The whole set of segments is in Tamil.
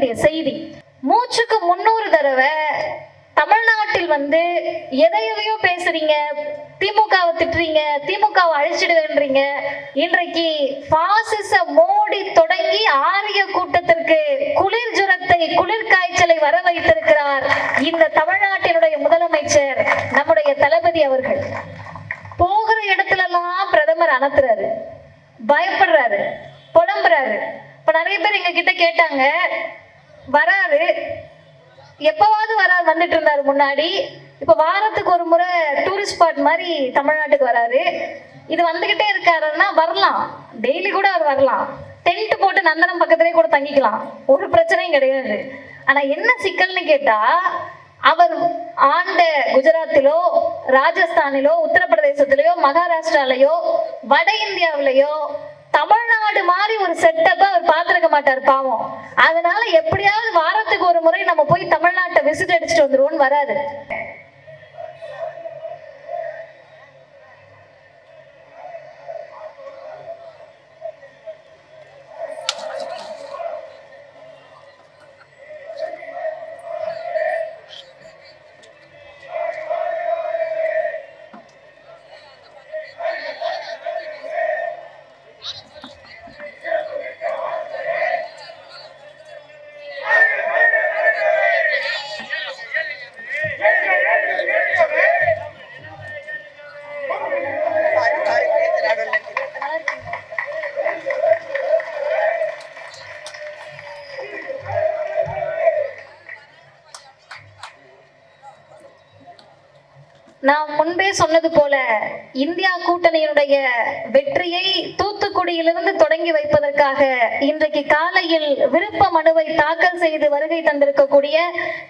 வேண்டிய செய்தி. மூச்சுக்கு முன்னூறு தடவை தமிழ்நாட்டில் வந்து எதையவையோ பேசுறீங்க திமுகவை திட்டுறீங்க திமுகவை அழிச்சிடுவேன்றீங்க. இன்றைக்கு பாசிச மோடி தொடங்கி ஆரிய கூட்டத்திற்கு குளிர் ஜுரத்தை குளிர் காய்ச்சலை வர வைத்திருக்கிறார் இந்த தமிழ்நாட்டினுடைய முதலமைச்சர் நம்முடைய தளபதி அவர்கள். போகிற இடத்துல எல்லாம் பிரதமர் அனத்துறாரு. பயப்படுறாரு. புலம்புறாரு. இப்ப நிறைய பேர் எங்க கிட்ட கேட்டாங்க வராரு. எப்பவாவது வராது வந்துட்டு இருந்தாரு முன்னாடி. இப்ப வாரத்துக்கு ஒரு முறை டூரிஸ்ட் ஸ்பாட் மாதிரி தமிழ்நாட்டுக்கு வராரு. இது வந்துகிட்டே இருக்காருன்னா வரலாம். டெய்லி கூட அவர் வரலாம். டென்ட் போட்டு நந்தனம் பக்கத்திலே கூட தங்கிக்கலாம். ஒரு பிரச்சனையும் கிடையாது. ஆனா என்ன சிக்கல்னு கேட்டா அவர் ஆண்ட குஜராத்திலோ ராஜஸ்தானிலோ உத்தரப்பிரதேசத்திலேயோ மகாராஷ்டிராலயோ வட இந்தியாவிலேயோ தமிழ்நாடு மாதிரி ஒரு செட்டப்ப அவர் பார்த்திருக்க மாட்டார் பாவம். அதனால எப்படியாவது வாரத்துக்கு ஒரு முறை நம்ம போய் தமிழ்நாட்டை விசிட் அடிச்சுட்டு வந்துருவோம்னு வராது சொன்னது போல இந்தியா கூட்டணியினுடைய வெற்றியை தூத்துக்குடியிலிருந்து தொடங்கி வைப்பதற்காக இன்றைக்கு காலையில் விருப்ப மனுவை தாக்கல் செய்து வருகை தந்திருக்கக்கூடிய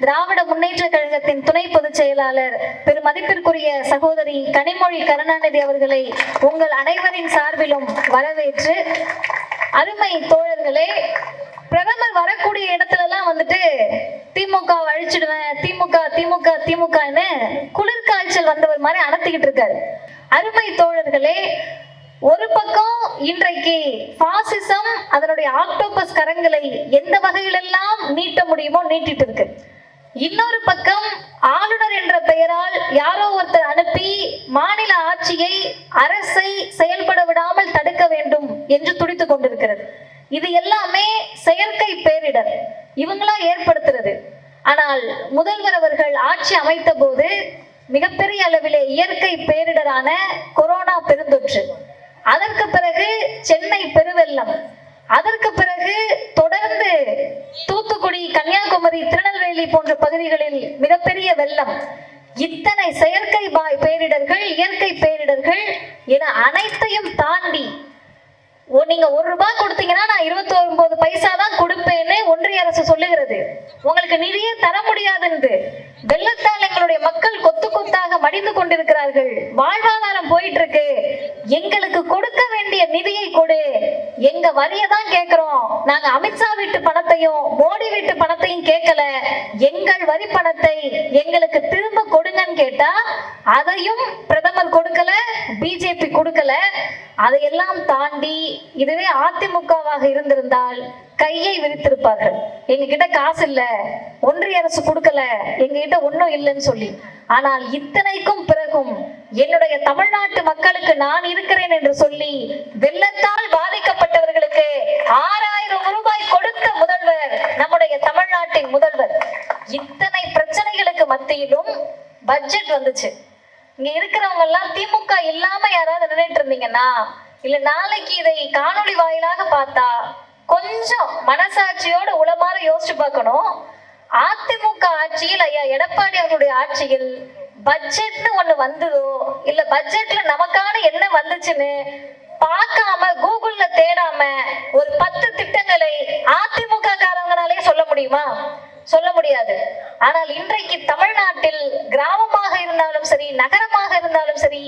திராவிட முன்னேற்ற கழகத்தின் துணை பொதுச் செயலாளர் பெருமதிப்பிற்குரிய சகோதரி கனிமொழி கருணாநிதி அவர்களை உங்கள் அனைவரின் சார்பிலும் வரவேற்று அருமை தோழர்களே பிரதமர் வரக்கூடிய இடத்துல எல்லாம் வந்துட்டு திமுக அழிச்சிடுவேன் திமுக திமுக திமுகன்னு குழு காய்ச்சல் வந்தவர் மாதிரி அனத்திக்கிட்டு இருக்காரு. அருமை தோழர்களே ஒரு பக்கம் இன்றைக்கு பாசிசம் அதனுடைய ஆக்டோபஸ் கரங்களை எந்த வகையிலெல்லாம் நீட்ட முடியுமோ நீட்டிட்டு இருக்கு. இன்னொரு பக்கம் ஆளுநர் என்ற பெயரால் யாரோ ஒருத்தர் அனுப்பி மாநில ஆட்சியை அரசை செயல்பட விடாமல் தடுக்க வேண்டும் என்று துடித்துக் கொண்டிருக்கிறது. இது எல்லாமே செயற்கை பேரிடர். இவங்களா ஏற்படுத்துறது. ஆனால் முதல்வர் அவர்கள் ஆட்சி அமைத்த போது மிகப்பெரிய அளவிலே இயற்கை பேரிடரான கொரோனா பெருந்தொற்று. அதற்கு பிறகு சென்னை பெருவெள்ளம். அதற்கு பிறகு தொடர்ந்து தூத்துக்குடி கன்னியாகுமரி திருநெல்வேலி போன்ற பகுதிகளில் மிகப்பெரிய வெள்ளம். இத்தனை செயற்கை பாய் பேரிடர்கள் இயற்கை பேரிடர்கள் என அனைத்தையும் தாண்டி நீங்க ஒரு ரூபாய் கொடுத்தீங்கன்னா நான் இருபத்தி ஒன்பது பைசா தான் கொடுப்பேன்னு ஒன்றிய அரசு சொல்லுகிறது. உங்களுக்கு நிதியே தர முடியாதுன்னு வெள்ளத்தால் எங்களுடைய மக்கள் கொத்து கொத்தாக மடிந்து கொண்டிருக்கிறார்கள். வாழ்வாதாரம் போயிட்டு இருக்கு எங்களுக்கு கொடுக்க வேண்டிய நிதியை கொடு. எங்க வரியை தான் கேட்கிறோம். நாங்க அமித்ஷா வீட்டு பணத்தையும் மோடி வீட்டு பணத்தையும் கேட்கல. எங்கள் வரி பணத்தை எங்களுக்கு திரும்ப கொடுங்கன்னு கேட்டா அதையும் பிரதமர் கொடுக்கல பிஜேபி கொடுக்கல. அதையெல்லாம் தாண்டி இதுவே அதிமுகவாக இருந்திருந்தால் கையை விரித்திருப்பார்கள். எங்க கிட்ட காசு இல்ல ஒன்றிய அரசு கொடுக்கல எங்க கிட்ட ஒண்ணும் இல்லைன்னு சொல்லி. ஆனால் இத்தனைக்கும் பிறகும் என்னுடைய தமிழ்நாட்டு மக்களுக்கு நான் இருக்கிறேன் என்று சொல்லி வெள்ளத்தால் பாதிக்கப்பட்டவர்களுக்கு ஆறாயிரம் ரூபாய் கொடுத்த முதல்வர் நம்முடைய தமிழ்நாட்டின் முதல்வர். இத்தனை பிரச்சனைகளுக்கு மத்தியிலும் பட்ஜெட் வந்துச்சு. இங்க இருக்கிறவங்க எல்லாம் திமுக இல்லாம யாராவது நின்றுட்டு இருந்தீங்கன்னா இல்ல நாளைக்கு இதை காணொளி வாயிலாக பார்த்தா கொஞ்சம் மனசாட்சியோட உளமாற யோசிச்சு பார்க்கணும். அதிமுக ஆட்சியில் ஐயா எடப்பாடி அவருடைய ஆட்சியில் பட்ஜெட்னு ஒண்ணு வந்ததோ இல்ல பட்ஜெட்ல நமக்கான என்ன வந்துச்சுன்னு பார்க்காம கூகுள்ல தேடாம ஒரு பத்து திட்டங்களை அதிமுக காரங்களாலே சொல்ல முடியுமா? சொல்ல முடியாது. ஆனால் இன்றைக்கு தமிழ்நாட்டில் கிராமமாக இருந்தாலும் சரி நகரமாக இருந்தாலும் சரி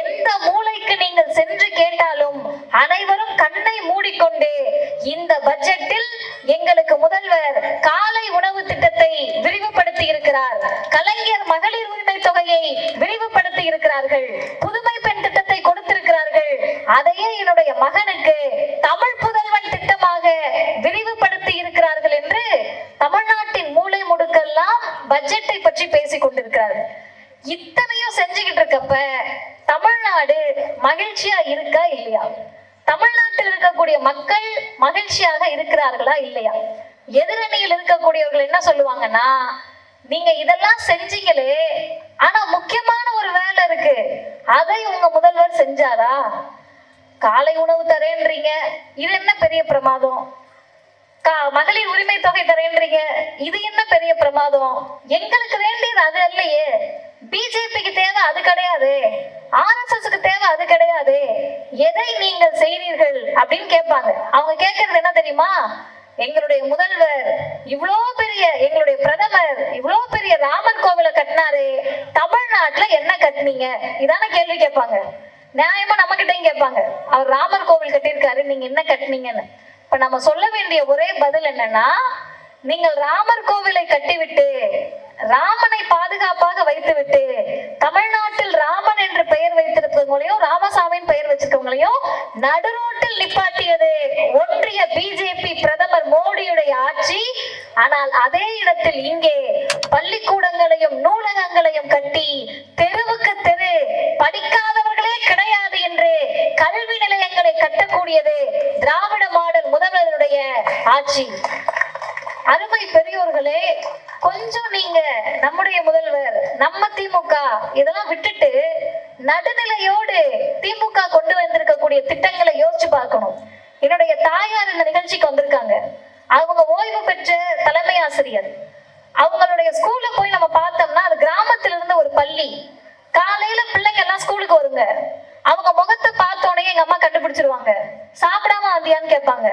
எந்த மூளைக்கு நீங்கள் சென்று கேட்டாலும் அனைவரும் கண்ணை மூடிக்கொண்டு இந்த பட்ஜெட்டில் எங்களுக்கு முதல்வர் காலை உணவு திட்டத்தை விரிவுபடுத்தி இருக்கிறார். கலைஞர் மகளிர் உரிமை தொகையை விரிவுபடுத்தி இருக்கிறார்கள். புதுமை பெண் திட்டத்தை கொடுத்திருக்கிறார்கள். அதையே என்னுடைய மகனுக்கு தமிழ் புதல்வன் திட்டம் விரிவுபடுத்தி இருக்கிறார்கள் என்று தமிழ்நாட்டின் மூலை முடுக்கெல்லாம் பட்ஜெட்டை பற்றி பேசிக் கொண்டிருக்கிறார். இத்தனையும் செஞ்சுக்கிட்டு இருக்கப்ப தமிழ்நாடு மகிழ்ச்சியா இருக்கா இல்லையா? தமிழ்நாட்டில் இருக்கக்கூடிய மக்கள் மகிழ்ச்சியாக இருக்கிறார்களா இல்லையா? எதிரணியில் இருக்கக்கூடியவர்கள் என்ன சொல்லுவாங்கன்னா நீங்க இதெல்லாம் செஞ்சீங்களே ஆனா முக்கியமான ஒரு வேலை இருக்கு. அதை உங்க முதல்வர் செஞ்சாரா? காலை உணவு தரேன்றீங்க. இது என்ன பெரிய பிரமாதம்? மகளிர் உரிமை தொகை தரேன்றீங்க. இது என்ன பெரிய பிரமாதம்? எங்களுக்கு வேண்டியது அது இல்லையே பிஜேபிக்கு தேவை அது கிடையாது. ஆர்எஸ்எஸ்க்கு தேவை அது கிடையாது. எதை நீங்கள் செய்தீர்கள் அப்படின்னு கேட்பாங்க. அவங்க கேட்கறது என்ன தெரியுமா? எங்களுடைய முதல்வர் இவ்வளோ பெரிய எங்களுடைய பிரதமர் இவ்வளோ பெரிய ராமர் கோவிலை கட்டினாரு. தமிழ்நாட்டுல என்ன கட்டினீங்க? இதான கேள்வி கேட்பாங்க. நியாயமா நம்ம கிட்டையும் கேட்பாங்க. அவர் ராமர் கோவில் கட்டியிருக்காரு நீங்க என்ன கட்டினீங்கன்னு. இப்ப நம்ம சொல்ல வேண்டிய ஒரே பதில் என்னன்னா நீங்கள் ராமர் கோவிலை கட்டிவிட்டு ராமனை பாதுகாப்பாக வைத்துவிட்டு தமிழ்நாட்டில் ராமன் என்று பெயர் வைத்திருப்பவங்களையும் ராமசாமியின் பெயர் வச்சிருக்கவங்களையும் நடுரோட்டில் நிப்பாட்டியது. ஒன்றிய பிஜேபி பிரதமர் மோடியுடைய ஆட்சி. ஆனால் அதே இடத்தில் இங்கே பள்ளிக்கூடங்களையும் நூலகங்களையும் கட்டி தெருவுக்கு தெரு படிக்காதவர்களே கிடையாது என்று கல்வி நிலையங்களை கட்டக்கூடியது திராவிட மாடல் முதல்வருடைய ஆட்சி. அருமை பெரியோர்களே கொஞ்சம் நீங்க நம்முடைய முதல்வர் நம்ம திமுக இதெல்லாம் விட்டுட்டு நடுநிலையோடு திமுக கொண்டு வந்திருக்கக்கூடிய திட்டங்களை யோசிச்சு பார்க்கணும். என்னுடைய தாயார் இந்த நிகழ்ச்சிக்கு வந்திருக்காங்க. அவங்க ஓய்வு பெற்ற தலைமை ஆசிரியர். அவங்களுடைய ஸ்கூல்ல போய் நம்ம பார்த்தோம்னா அது கிராமத்துல இருந்து ஒரு பள்ளி. காலையில பிள்ளைங்க எல்லாம் ஸ்கூலுக்கு வருங்க. அவங்க முகத்தை பார்த்த உடனே எங்க அம்மா கண்டுபிடிச்சிருவாங்க. சாப்பிடாம வந்தியான்னு கேட்பாங்க.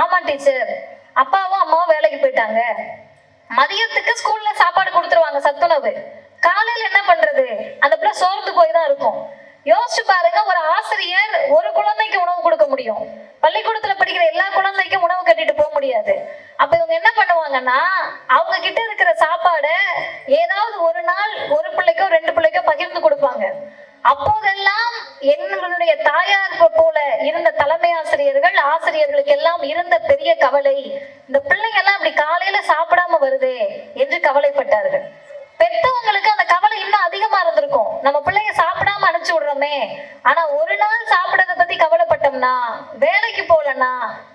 ஆமா டீச்சர் அப்பாவும் அம்மாவும் வேலைக்கு போயிட்டாங்க. மதியத்துக்கு ஸ்கூல்ல சாப்பாடு கொடுத்துருவாங்க சத்துணவு. காலையில என்ன பண்றது? அந்த பிள்ளை சோர்ந்து போய் தான் இருக்கும். யோசிச்சு பாருங்க ஒரு ஆசிரியர் ஒரு குழந்தை உணவு கொடுக்க முடியும் பள்ளிக்கூடத்துல படிக்கிற எல்லா குழந்தைக்கும் உணவு கட்டிட்டு போக முடியாது அப்ப இவங்க என்ன பண்ணுவாங்கன்னா அவங்க கிட்ட இருக்கிற சாப்பாடை ஏதாவது ஒரு நாள் ஒரு பிள்ளைக்கோ ரெண்டு பிள்ளைக்கோ பகிர்ந்து கொடுப்பாங்க அப்போதெல்லாம் என்னுடைய தாயார் போல இருந்த தலைமை ஆசிரியர்கள் ஆசிரியர்களுக்கு எல்லாம் இருந்த பெரிய கவலை இந்த பிள்ளைங்க எல்லாம் இப்படி காலையில சாப்பிடாம வருதே என்று கவலைப்பட்டார்கள் பெத்தவங்களுக்கு அந்த கவலை இன்னும் அதிகமா இருந்திருக்கும் நம்ம பிள்ளைங்க சாப்பிடாம அனுப்பிச்சு விடுறோமே ஆனா ஒரு நாள் சாப்பிடறத பத்தி கவலைப்பட்டோம்னா வேலைக்கு போலன்னா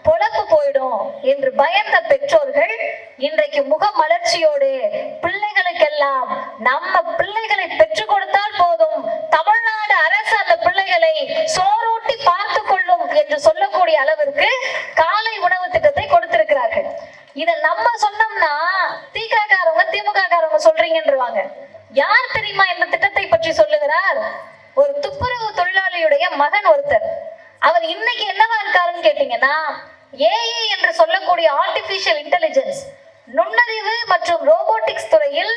பொழப்பு போயிடும் என்று பயந்த பெற்றோர்கள் இன்றைக்கு முகமலர்ச்சியோடு பிள்ளைகளுக்கெல்லாம் நம்ம பிள்ளைகளை பெற்றுக் கொடுத்தால் போதும் தமிழ்நாடு அரசு அந்த பிள்ளைகளை சோறூட்டி பார்த்து கொள்ளும் என்று சொல்லக்கூடிய அளவிற்கு காலை உணவு திட்டத்தை கொடுத்திருக்கிறார்கள் இத நம்ம சொன்னோம்னா திக காரவங்க திமுக காரவங்க சொல்றீங்கன்றவாங்க யார் தெரியுமா இந்த திட்டத்தை பற்றி சொல்லுகிறார் ஒரு துப்புரவு தொழிலாளியுடைய மகன் ஒருத்தர் அவர் இன்னைக்கு என்னவா இருக்காருன்னு கேட்டீங்கன்னா ஏஐ என்று சொல்லக்கூடிய ஆர்டிபிஷியல் இன்டெலிஜென்ஸ் நுண்ணறிவு மற்றும் ரோபோட்டிக்ஸ் துறையில்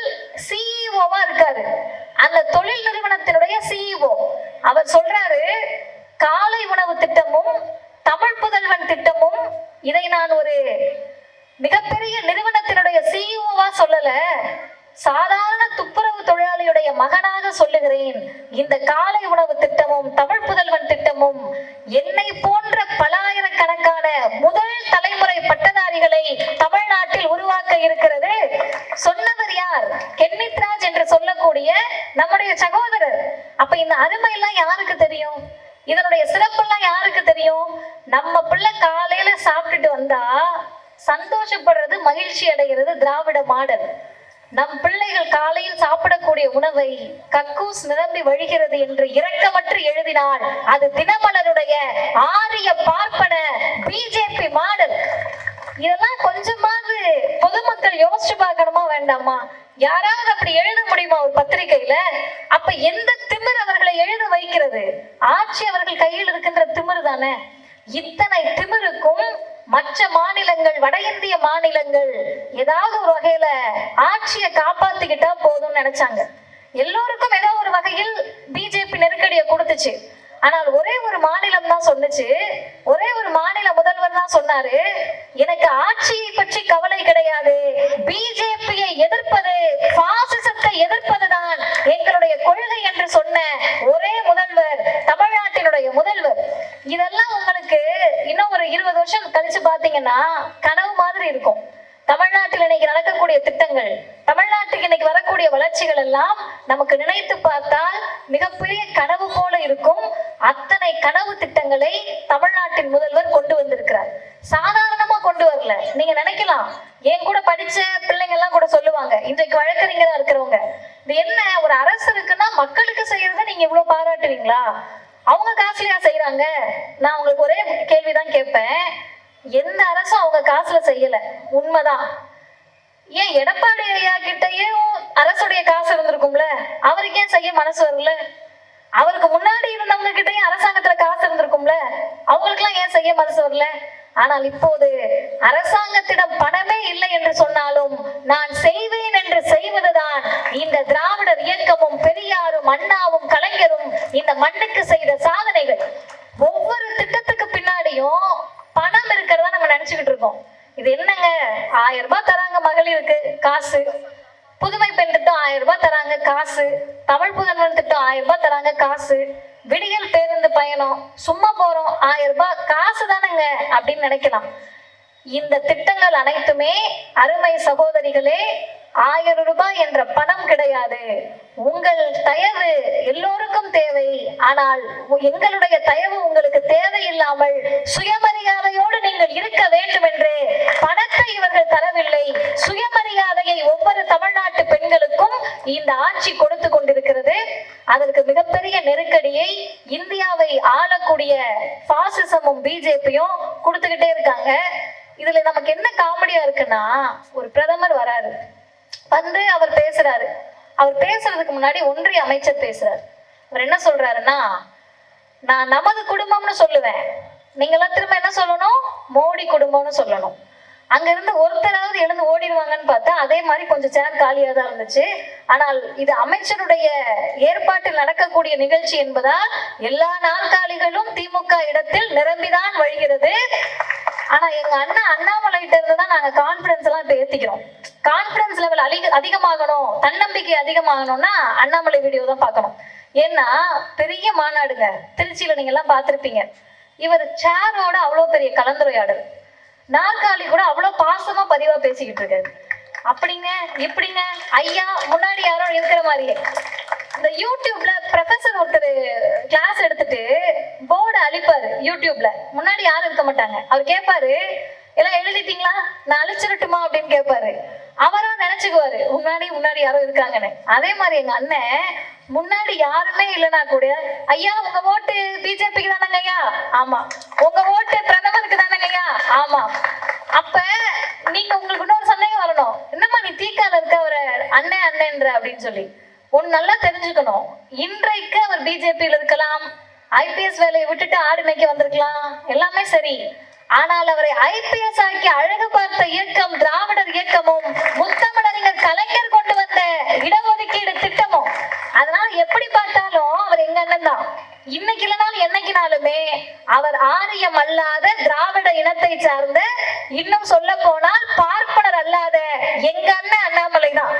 சிஇஓவா இருக்காரு அந்த தொழில் நிறுவனத்தினுடைய சிஇஓ அவர் சொல்றாரு காலை உணவு திட்டமும் தமிழ் புதல்வன் திட்டமும் இதை நான் ஒரு மிகப்பெரிய நிறுவனத்தினுடைய சிஇஓவா சொல்லல சாதாரண துப்புரவு தொழிலாளியுடைய மகனாக சொல்லுகிறேன். இந்த காலை உணவு திட்டமும் தமிழ் புதல்வன் திட்டமும் என்னை போன்ற பலாயிரக்கணக்கான முதல் தலைமுறை பட்டதாரிகளை தமிழ்நாட்டில் உருவாக்க இருக்கிறது. சொன்னவர் யார்? கென்னித்ராஜ் என்று சொல்லக்கூடிய நம்முடைய சகோதரர். அப்ப இந்த அருமை எல்லாம் யாருக்கு தெரியும்? இதனுடைய சிறப்பெல்லாம் யாருக்கு தெரியும்? நம்ம பிள்ளை காலையில சாப்பிட்டுட்டு வந்தா சந்தோஷப்படுறது மகிழ்ச்சி அடைகிறது திராவிட மாடல். நம் பிள்ளைகள் காலையில் சாப்பிடக்கூடிய உணவை கக்கூஸ் நிரம்பி வழிகிறது என்று இரக்கமற்று எழுதினால் அது தினமலருடைய ஆரிய பார்ப்பன பிஜேபி மாடல். இதெல்லாம் கொஞ்சமாவது பொதுமக்கள் யோசிச்சு பார்க்கணுமா வேண்டாமா? யாராவது அப்படி எழுத முடியுமா ஒரு பத்திரிகையில? அப்ப எந்த திமிர் அவர்களை எழுத வைக்கிறது? ஆட்சி அவர்கள் கையில் இருக்கின்ற திமிர் தானே இத்தனை திமிருக்கும் மற்ற மாநிலங்கள் வட இந்திய மாநிலங்கள் ஏதாவது ஒரு வகையில ஆட்சியை காப்பாத்திக்கிட்டா போதும் நினைச்சாங்க. எல்லோருக்கும் ஏதோ ஒரு வகையில் பிஜேபி நெருக்கடியை கொடுத்துச்சு. ஆனால் ஒரே ஒரு மாநிலம் தான் சொன்னுச்சு. ஒரே ஒரு மாநில முதல்வர் தான் சொன்னாரு. எனக்கு ஆட்சியை பற்றி கவலை கிடையாது. பிஜேபியை எதிர்ப்பது பாசிசத்தை எதிர்ப்பதுதான் எங்களுடைய கொள்கை என்று சொன்ன ஒரே முதல்வர் தமிழ்நாட்டினுடைய முதல்வர். இதெல்லாம் உங்களுக்கு இன்னும் ஒரு வருஷம் கழிச்சு பாத்தீங்கன்னா கனவு மாதிரி இருக்கும். தமிழ்நாட்டில் இன்னைக்கு நடக்கக்கூடிய திட்டங்கள் தமிழ்நாட்டுக்கு இன்னைக்கு வரக்கூடிய வளர்ச்சிகள் எல்லாம் நமக்கு நினைத்து பார்த்தால் மிகப்பெரிய கனவு போல இருக்கும். அத்தனை கனவு திட்டங்களை தமிழ்நாட்டின் முதல்வர் கொண்டு வந்திருக்கிறார். சாதாரணமா கொண்டு வரல. நீங்க நினைக்கலாம். என் கூட படிச்ச பிள்ளைங்க எல்லாம் கூட சொல்லுவாங்க இன்றைக்கு வழக்கறிஞரா இருக்கிறவங்க. இது என்ன ஒரு அரசு இருக்குன்னா மக்களுக்கு செய்யறத நீங்க இவ்வளவு பாராட்டுவீங்களா? அவங்க காசுலயா செய்யறாங்க நான் உங்களுக்கு ஒரே கேள்விதான் கேட்பேன். எந்த அரசும் அவங்க காசுல செய்யல. உண்மைதான். ஏன் எடப்பாடி ஐயா கிட்டயும் அரசுடைய காசு இருந்திருக்கும்ல? அவருக்கு ஏன் செய்ய மனசு வரல? அவருக்கு முன்னாடி இருந்தவங்க கிட்டயும் அரசாங்கத்துல காசு இருந்திருக்கும்ல? அவங்களுக்குலாம் ஏன் செய்ய மனசு வரல? ஆனால் இப்போது அரசாங்கத்திடம் பணமே இல்லை என்று சொன்னாலும் நான் செய்வேன் என்று செய்வதுதான் இந்த திராவிடர் இயக்கமும் பெரியாரும் அண்ணாவும் கலைஞரும் இந்த மண்ணுக்கு செய்த சாதனைகள் ஒவ்வொரு திட்டத்துக்கு பின்னாடியும் பணம் இருக்கிறதா நம்ம நினைச்சுக்கிட்டு இருக்கோம் இது என்னங்க ஆயிரம் ரூபாய் தராங்க மகளிருக்கு காசு புதுமை பெண் திட்டம் ஆயிரம் ரூபாய் தராங்க காசு தமிழ் புதல்வன் திட்டம் ஆயிரம் ரூபாய் தராங்க காசு விடியல் பேருந்து பயணம் சும்மா போறோம் ஆயிரம் ரூபாய் காசு தானேங்க அப்படின்னு நினைக்கலாம். இந்த திட்டங்கள் அனைத்துமே அருமை சகோதரிகளே ஆயிரம் ரூபாய் என்ற பணம் கிடையாது. உங்கள் தயவு எல்லோருக்கும் தேவை. ஆனால் எங்களுடைய தயவு உங்களுக்கு தேவையில்லாமல் சுயமரியாதையோடு நீங்கள் இருக்க வேண்டும் என்று பணத்தை இவர்கள் தரவில்லை. சுயமரியாதையை ஒவ்வொரு தமிழ்நாட்டு பெண்களுக்கும் இந்த ஆட்சி கொடுத்து கொண்டிருக்கிறது. அதற்கு மிகப்பெரிய நெருக்கடியை இந்தியாவை ஆளக்கூடிய பாசிசமும் பிஜேபியும் கொடுத்துக்கிட்டே இருக்காங்க. இதுல நமக்கு என்ன காமெடியா இருக்குன்னா ஒரு பிரதமர் வராரு. வந்து அவர் பேசுறாரு. அவர் பேசுறதுக்கு முன்னாடி ஒன்றிய அமைச்சர் பேசுறாரு. அவர் என்ன சொல்றாருன்னா நான் நமது குடும்பம்னு சொல்லுவேன். நீங்களாம் திரும்ப என்ன சொல்லணும்? மோடி குடும்பம்னு சொல்லணும். அங்க இருந்து ஒருத்தராவது எழுந்து ஓடிடுவாங்கன்னு பார்த்தா அதே மாதிரி கொஞ்சம் சேர் காலியா தான் இருந்துச்சு. ஆனால் இது அமைச்சருடைய ஏற்பாட்டில் நடக்கக்கூடிய நிகழ்ச்சி என்பதால் எல்லா நாற்காலிகளும் திமுக இடத்தில் நிரம்பிதான் வழிகிறது. ஆனா எங்க அண்ணா அண்ணாமலைகிட்ட இருந்து தான் நாங்க கான்பிடன்ஸ் எல்லாம் இப்ப ஏத்திக்கிறோம். கான்பிடன்ஸ் லெவல் அதிக அதிகமாகணும் தன்னம்பிக்கை அதிகமாகணும்னா அண்ணாமலை வீடியோ தான் பார்க்கணும். ஏன்னா பெரிய மாநாடுங்க. திருச்சியில நீங்க எல்லாம் பார்த்திருப்பீங்க. இவர் சேரோட அவ்வளோ பெரிய கலந்துரையாடல். நாற்காலி கூட அவ்வளோ பாசமா பதிவா பேசிக்கிட்டு இருக்காரு. அப்படிங்க இப்படிங்க ஐயா முன்னாடி யாரும் இருக்கிற மாதிரியே. இந்த யூடியூப்ல ப்ரொஃபசர் ஒருத்தர் கிளாஸ் எடுத்துட்டு போர்டை அழிப்பாரு யூடியூப்ல. முன்னாடி யாரும் இருக்க மாட்டாங்க. அவர் கேட்பாரு எல்லாம் எழுதிட்டீங்களா? நான் அழிச்சிடட்டுமா? அப்படின்னு கேட்பாரு அவரா நினைச்சுக்குவாரு முன்னாடி முன்னாடி யாரும் இருக்காங்கன்னு. அதே மாதிரி எங்க அண்ணன் முன்னாடி யாருமே இல்லைனா கூட ஐயா உங்க ஓட்டு பிஜேபிக்கு தானங்க ஐயா? ஆமா. உங்க ஓட்டு பிரதமருக்கு தானங்க ஐயா? ஆமா. அப்ப நீங்க உங்களுக்கு இன்னொரு சந்தேகம் வரணும். என்னம்மா நீ தீக்கால இருக்க அவரை? அண்ணன் அண்ணன்ற அப்படின்னு சொல்லி. ஒன்னு நல்லா தெரிஞ்சுக்கணும். இன்றைக்கு அவர் பிஜேபியில் இருக்கலாம். ஐபிஎஸ் வேலையை விட்டுட்டு ஆடு மேய்க்க வந்திருக்கலாம். எல்லாமே சரி. ஆனால் அவரை ஐபிஎஸ் ஆக்கி அழகு பார்த்த இயக்கம் திராவிடர் இயக்கமும் முத்தமிழறிஞர் கலைஞர் கொண்டு வந்த இடஒதுக்கீடு திட்டமும். அதனால எப்படி பார்த்தாலும் அவர் எங்க அண்ணன் தான். இன்னைக்கு இல்லைனாலும் என்னைக்குனாலுமே அவர் ஆரியம் அல்லாத திராவிட இனத்தை சார்ந்த இன்னும் சொல்ல போனால் பார்ப்பனர் அல்லாத எங்க அண்ணன் அண்ணாமலை தான்.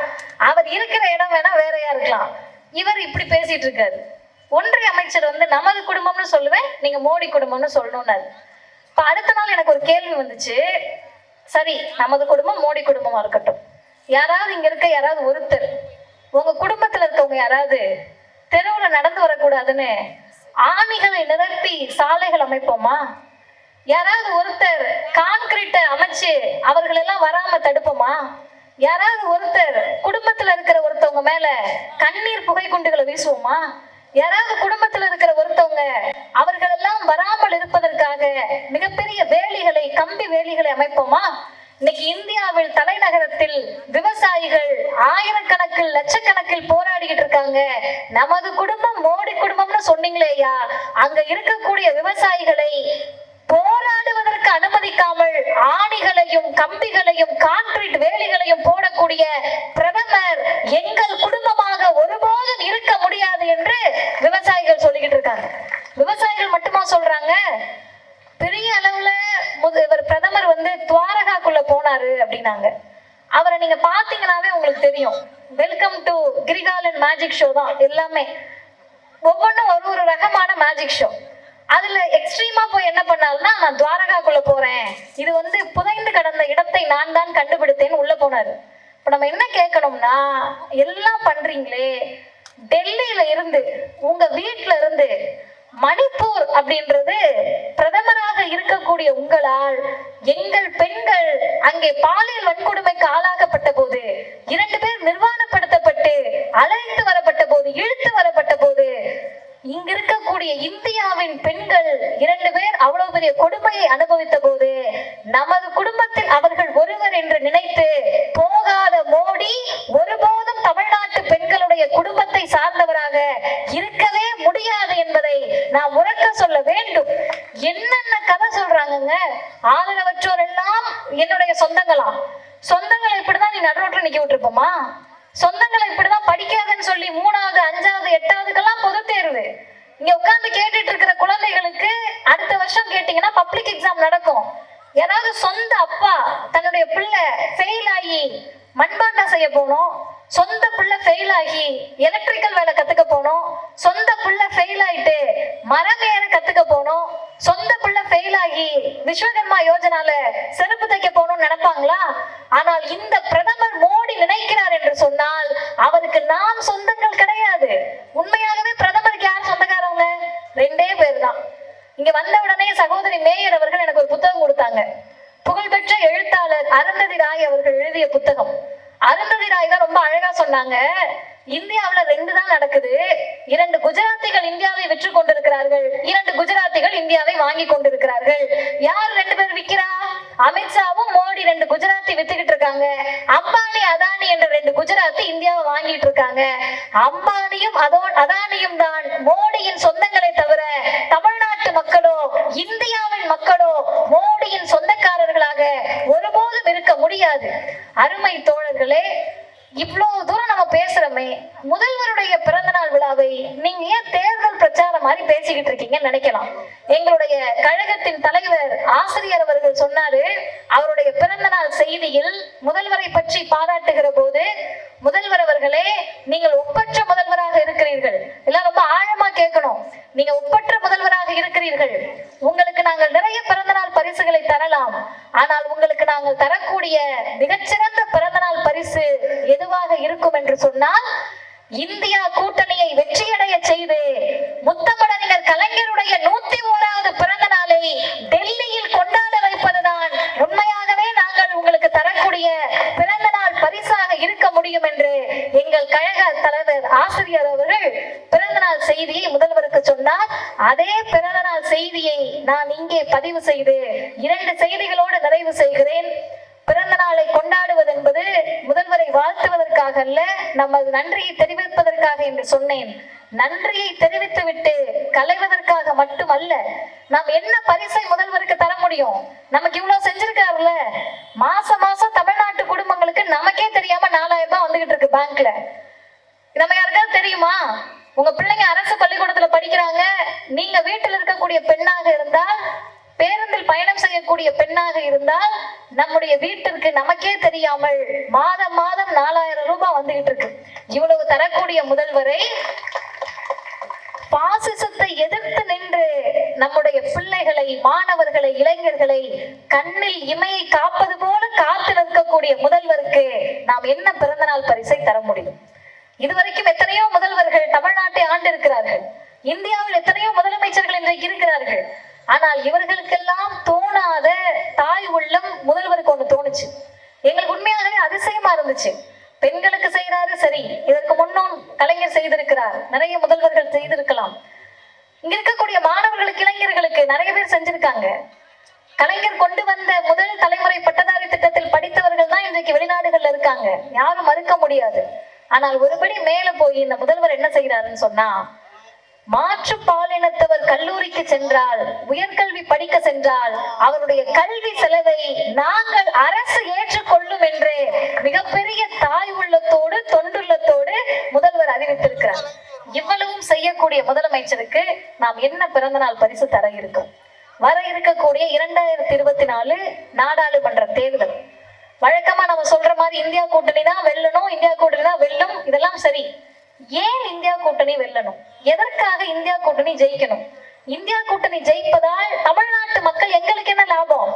அவர் இருக்கிற இடம் வேணா வேறையா இருக்கலாம். இவர் இப்படி பேசிட்டு இருக்காரு. ஒன்றிய அமைச்சர் வந்து நமது குடும்பம்னு சொல்லுவேன் நீங்க மோடி குடும்பம்னு சொல்லணும்னாரு. இப்ப அடுத்த நாள் எனக்கு ஒரு கேள்வி வந்துச்சு. சரி நமது குடும்பம் மோடி குடும்பமா இருக்கட்டும். யாராவது இங்க இருக்க யாராவது ஒருத்தர் உங்க குடும்பத்துல இருக்கவங்க யாராவது தெருவுல நடந்து வரக்கூடாதுன்னு ஆணிகளை நிரப்பி சாலைகள் அமைப்போமா? யாராவது ஒருத்தர் கான்கிரீட்டை அமைச்சு அவர்கள் எல்லாம் வராம தடுப்போமா? யாராவது ஒருத்தர் குடும்பத்துல இருக்கிற ஒருத்தவங்க மேல கண்ணீர் புகை குண்டுகளை வீசுவோமா? யாராவது குடும்பத்துல இருக்கிற ஒருத்தவங்க அவர்கள் எல்லாம் வராமல் இருப்பதற்காக மிகப்பெரிய வேலிகளை கம்பி வேலிகளை அமைப்போமா? இன்னைக்கு இந்தியாவில் தலைநகரத்தில் விவசாயிகள் ஆயிரக்கணக்கில் லட்சக்கணக்கில் போராடிக்கிட்டு இருக்காங்க. நமது குடும்பம் மோடி குடும்பம்னு சொன்னீங்களேயா அங்க இருக்கக்கூடிய விவசாயிகளை போராடுவதற்கு அனுமதிக்காமல் ஆணிகளையும் கம்பிகளையும் கான்கிரீட் வேலிகளையும் போடக்கூடிய பிரதமர் எங்கள் குடும்பமாக ஒருபோதும் இருக்க முடியாது என்று விவசாயிகள் சொல்லிக்கிட்டு இருக்காங்க. விவசாயிகள் மட்டுமா சொல்றாங்க? பெரிய அளவுல முத இவர் பிரதமர் வந்து துவாரகாக்குள்ள போனாரு அப்படின்னாங்க. அவரை நீங்க பாத்தீங்கன்னாவே உங்களுக்கு தெரியும். Welcome to Kirikalan magic show தான் எல்லாமே. ஒவ்வொன்றும் ஒரு ஒரு ரகமான மேஜிக் ஷோ அதுல எக்ஸ்ட்ரீமா போய் என்ன பண்ணாருன்னா நான் துவாரகாக்குள்ள போறேன். இது வந்து புதைந்து கடந்த இடத்தை நான் தான் கண்டுபிடித்தேன்னு உள்ள போனாரு. இப்ப நம்ம என்ன கேட்கணும்னா எல்லாம் பண்றீங்களே. டெல்லியில இருந்து உங்க வீட்டுல இருந்து மணிப்பூர் அப்படின்றது பிரதமராக இருக்கக்கூடிய உங்களால் எங்கள் பெண்கள் அங்கே பாலியல் வன்கொடுமைக்கு ஆளாக்கப்பட்ட போது இரண்டு பேர் நிர்வாணப்படுத்தப்பட்டு அழைத்து வரப்பட்ட போது இழுத்து வரப்பட்ட போது இங்க இருக்கக்கூடிய இந்தியாவின் பெண்கள் இரண்டு பேர் அவ்வளவு பெரிய கொடுமையை அனுபவித்த போது நமது குடும்பத்தில் அவர்கள் ஒருவர் என்று விஸ்வகர்மா யோஜனால செருப்பு தைக்க போகணும்னு நினைப்பாங்களா? ஆனால் இந்த பிரதமர் மோடி நினைக்கிறார் என்று சொன்னால் அவருக்கு நாம் சொந்தங்கள் கிடையாது. உண்மையாகவே பிரதமருக்கு யார் சொந்தக்காரவங்க? ரெண்டே பேர் தான் இங்க வந்த உடனே சகோதரி மேயர் அவர்கள் எனக்கு ஒரு புத்தகம் கொடுத்தாங்க. புகழ்பெற்ற எழுத்தாளர் அருந்ததி ராய் அவர்கள் எழுதிய புத்தகம். அருந்ததி ராய் தான் ரொம்ப அழகா சொன்னாங்க. இந்தியாவுல ரெண்டு தான் நடக்குது இரண்டு குஜராத்திகள் இந்தியாவை விற்று கொண்டிருக்கிறார்கள் இரண்டு குஜராத்திகள் இந்தியாவை வாங்கி கொண்டிருக்கிறார்கள் யார் ரெண்டு பேர் விக்கிறா அமித்ஷாவும் மோடி ரெண்டு குஜராத்தி வித்துக்கிட்டு இருக்காங்க. அம்பானி அதானி என்ற ரெண்டு குஜராத்தி இந்தியாவை வாங்கிட்டு இருக்காங்க. அம்பானியும் அதோ அதானியும் தான் மோடியின் சொந்தங்களை தவிர தமிழ்நாட்டு மக்களோ இந்தியாவின் மக்களோ மோடியின் சொந்தக்காரர்களாக ஒருபோதும் இருக்க முடியாது. அருமை தோழர்களே இவ்வளவு தூரம் நம்ம பேசுறோமே முதல்வருடைய பிறந்தநாள் விழாவை நீங்க ஏன் தேர்தல் பிரச்சாரம் மாதிரி பேசிக்கிட்டு இருக்கீங்கன்னு நினைக்கலாம் எங்களுடைய கழகத்தின் தலைவர் ஆசிரியர் அவர்கள் சொன்னாரு அவருடைய பிறந்தநாள் செய்தியில் முதல்வரை பற்றி பாராட்டுகிற போது முதல்வர் அவர்களே நீங்கள் ஒப்பற்ற முதல்வராக இருக்கிறீர்கள் எல்லாம் ரொம்ப ஆழமா கேட்கணும் நீங்க ஒப்பற்ற முதல்வராக இருக்கிறீர்கள் உங்களுக்கு நாங்கள் நிறைய பிறந்தநாள் பரிசுகளை தரலாம் ஆனால் உங்களுக்கு நாங்கள் தரக்கூடிய மிகச்சிறந்த பிறந்தநாள் பரிசு எதுவாக இருக்கும் என்று சொன்னால் இந்தியா கூட்டணியை வெற்றியடைய செய்து முத்தமிழறிஞர் கலைஞருடைய நூத்தி ஓராவது பிறந்த நாளை டெல்லியில் கொண்டாட வைப்பதுதான் உண்மையாகவே நாங்கள் உங்களுக்கு தரக்கூடிய பிறந்த நாள் பரிசாக இருக்க முடியும் என்று எங்கள் கழக தலைவர் ஆசிரியர் அவர்கள் பிறந்தநாள் செய்தியை முதல்வருக்கு சொன்னார். அதே பிறந்த நாள் செய்தியை நான் இங்கே பதிவு செய்து இரண்டு செய்திகளோடு நிறைவு செய்கிறேன் பிறந்த நாளை கொண்டாடுவது என்பது முதல்வரை வாழ்த்துவதற்காக அல்ல நமது நன்றியை தெரிவிப்பதற்காக என்று சொன்னேன். நன்றியை தெரிவித்துவிட்டு களைவதற்காக மட்டுமல்ல நாம் என்ன பரிசை முதல்வருக்கு தர முடியும்? நமக்கு இவ்வளவு செஞ்சிருக்காருல்ல மாச மாசம் தமிழ்நாட்டு குடும்பங்களுக்கு நமக்கே தெரியாம நாலாயிரம் ரூபாய் வந்துகிட்டு இருக்கு பேங்க்ல. நம்ம யாருக்காவது தெரியுமா? உங்க பிள்ளைங்க அரசு பள்ளிக்கூடத்துல படிக்கிறாங்க. நீங்க வீட்டில் இருக்கக்கூடிய பெண்ணாக இருந்தால் பேருந்தில் பயணம் செய்யக்கூடிய பெண்ணாக இருந்தால் நம்முடைய வீட்டிற்கு நமக்கே தெரியாமல் மாதம் மாதம் நாலாயிரம் ரூபாய் வந்துகிட்டு இருக்கு. இவ்வளவு தரக்கூடிய முதல்வரை பாசிசத்தை எதிர்த்து நின்று நம்முடைய பிள்ளைகளை மாணவர்களை இளைஞர்களை கண்ணில் இமையை காப்பது போல காத்து நிற்கக்கூடிய முதல்வருக்கு நாம் என்ன பிறந்தநாள் பரிசை தர முடியும்? இதுவரைக்கும் எத்தனையோ முதல்வர்கள் தமிழ்நாட்டை ஆண்டிருக்கிறார்கள். இந்தியாவில் எத்தனையோ முதலமைச்சர்கள் இன்றைக்கு இருக்கிறார்கள். ஆனால் இவர்களுக்கெல்லாம் தோணாத தாய் உள்ளம் முதல்வருக்கு ஒண்ணு தோணுச்சு. எங்களுக்கு உண்மையாகவே அதிசயமா இருந்துச்சு. பெண்களுக்கு செய்யறாரு சரி இதற்கு முன்னும் கலைஞர் செய்திருக்கிறார். நிறைய முதல்வர்கள் செய்திருக்கலாம். இங்க இருக்கக்கூடிய மாணவர்களுக்கு இளைஞர்களுக்கு நிறைய பேர் செஞ்சிருக்காங்க. கலைஞர் கொண்டு வந்த முதல் தலைமுறை பட்டதாரி திட்டத்தில் படித்தவர்கள் தான் இன்றைக்கு வெளிநாடுகள்ல இருக்காங்க. யாரும் மறுக்க முடியாது. ஆனால் ஒருபடி மேல போய் இந்த முதல்வர் என்ன செய்கிறாருன்னு சொன்னா மாற்று பாலினத்தவர் கல்லூரிக்கு சென்றால் உயர்கல்வி படிக்க சென்றால் அவருடைய கல்வி செலவை நாங்கள் அரசு ஏற்றுக்கொள்ளும் என்று மிகப்பெரிய தாய் உள்ளத்தோடு தொண்டுள்ளத்தோடு முதல்வர் அறிவித்திருக்கிறார். இவ்வளவும் செய்யக்கூடிய முதலமைச்சருக்கு நாம் என்ன பிறந்தநாள் பரிசு தர இருக்கோம்? வர இருக்கக்கூடிய இரண்டாயிரத்தி இருபத்தி நாலு நாடாளுமன்ற தேர்தல். வழக்கமா நம்ம சொல்ற மாதிரி இந்தியா கூட்டணி தான் வெல்லணும் இந்தியா கூட்டணி தான் வெல்லும் இதெல்லாம் சரி. ஏன் இந்தியா கூட்டணி வெல்லணும்? எதற்காக இந்தியா கூட்டணி ஜெயிக்கணும்? இந்தியா கூட்டணி ஜெயிப்பதால் தமிழ்நாட்டு மக்கள் எங்களுக்கு என்ன லாபம்?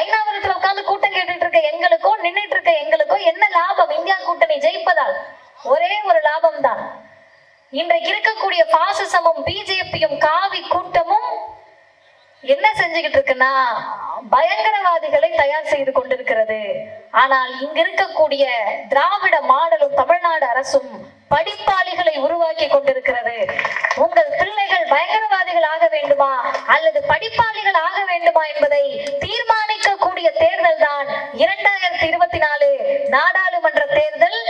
ஐநாவரத்துல உட்கார்ந்து கூட்டம் கேட்டுட்டு இருக்க எங்களுக்கோ நின்னுட்டு இருக்க எங்களுக்கோ என்ன லாபம் இந்தியா கூட்டணி ஜெயிப்பதால்? ஒரே ஒரு லாபம் தான் இன்றைக்கு இருக்கக்கூடிய பாசிசமும் பிஜேபியும் காவி கூட்டமும் என்ன செஞ்சுக்கிட்டு இருக்குன்னா பயங்கரவாதிகளை தயார் செய்து கொண்டிருக்கிறது. ஆனால் இங்க இருக்கக்கூடிய திராவிட மாடலும் தமிழ்நாடு அரசும் படிப்பாளிகளை உருவாக்கி கொண்டிருக்கிறது. உங்கள் பிள்ளைகள் பயங்கரவாதிகள் ஆக வேண்டுமா? அல்லது படிப்பாளிகள் ஆக வேண்டுமா என்பதை தீர்மானிக்கக்கூடிய தேர்தல் தான் இரண்டாயிரத்தி இருபத்தி நாலு நாடாளுமன்ற தேர்தல்.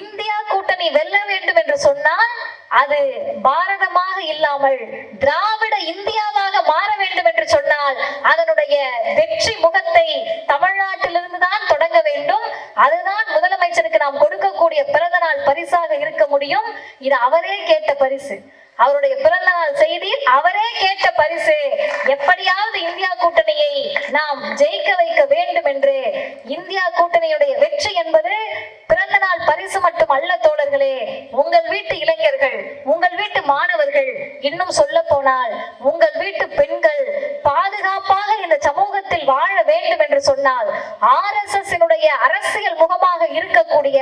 இந்தியா கூட்டணி வெல்ல வேண்டும் என்று சொன்னால் அது பாரதமாக இல்லாமல் திராவிட இந்தியாவாக என்று அதனுடைய வெற்றி முகத்தை தமிழ்நாட்டிலிருந்து தான் தொடங்க வேண்டும். அதுதான் முதலமைச்சருக்கு நாம் கொடுக்கக்கூடிய பிறந்த நாள் பரிசாக இருக்க முடியும். இது அவரே கேட்ட பரிசு. அவருடைய பிறந்த நாள் செய்தியில் அவரே கேட்ட பரிசு. எப்படியாவது இந்தியா கூட்டணியை நாம் ஜெயிக்க வைக்க வேண்டும் என்று இந்தியா கூட்டணியுடைய வெற்றி என்பது பிறந்த நாள் பரிசு மட்டும் அல்ல தோழர்களே. உங்கள் வீட்டு இளைஞர்கள் உங்கள் வீட்டு மாணவர்கள் இன்னும் சொல்ல போனால் உங்கள் வீட்டு பெண் வாழ வேண்டும் என்று சொன்னால் ஆர் எஸ் எஸ் அரசியல் முகமாக இருக்கக்கூடிய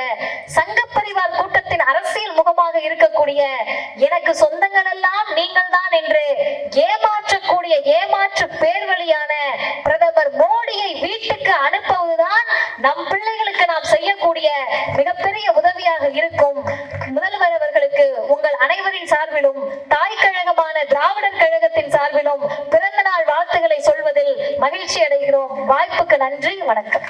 சங்க பரிவார் கூட்டத்தின் அரசியல் முகமாக இருக்கக்கூடிய எனக்கு சொந்தங்கள் எல்லாம் நீங்கள் தான் என்று ஏமாற்றக்கூடிய ஏமாற்று பேர்வழியான பிரதமர் மோடியை வீட்டுக்கு அனுப்புவதுதான் நம் பிள்ளைகளுக்கு நாம் செய்யக்கூடிய மிகப்பெரிய உதவியாக இருக்கும் முதல்வர் அவர்களுக்கு உங்கள் அனைவரின் சார்பிலும் தாய் கழகமான திராவிடர் கழகத்தின் சார்பிலும் பிறந்த நாள் வாழ்த்துக்களை சொல்வதில் மகிழ்ச்சி அடைகிறோம் வாய்ப்புக்கு நன்றி வணக்கம்.